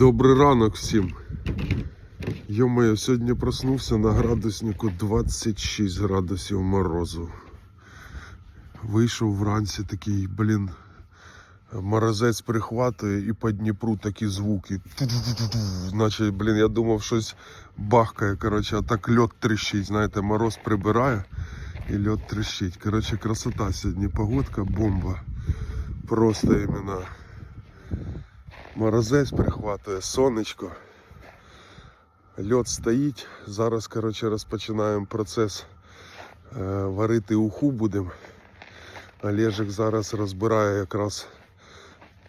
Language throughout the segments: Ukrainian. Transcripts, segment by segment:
Добрий ранок всім. Йомаю, сьогодні проснувся на градуснику 26 градусів морозу. Вийшов вранці такий, блін, морозець прихватує і по Дніпру такі звуки. Ту-ду-ду-ду-ду. Блін, я думав, щось бахкає. Коротше, а так льот тріщить. Знаєте, мороз прибирає і льот тріщить. Коротше, красота сьогодні, погодка, бомба. Просто іменно. Морозець прихватує, сонечко. Льот стоїть. Зараз, коротше, розпочинаємо процес е, варити уху будемо. Олежик зараз розбирає якраз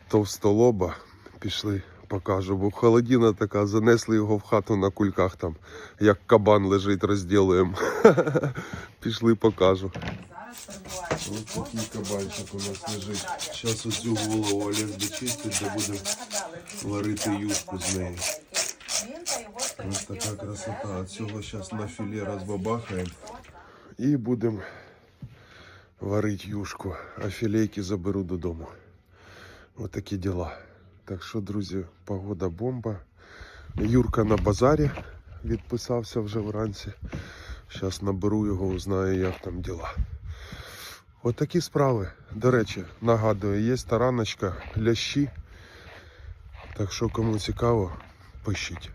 товстолоба. Пішли, покажу. Бо холодина така, занесли його в хату на кульках там, як кабан лежить, розділуємо. Пішли, покажу. Ось такий кабанчик у нас лежить. Зараз оцю голову Олег дочистить, де будемо варити юшку з неї. Ось така красота. Цього зараз на філе розбабахаємо. І будемо варити юшку. А філейки заберу додому. Ось такі діла. Так що, друзі, погода бомба. Юрка на базарі відписався вже вранці. Зараз наберу його, узнаю, як там діла. От такі справи. До речі, нагадую, є тараночка, лящі. Так що кому цікаво, пишіть.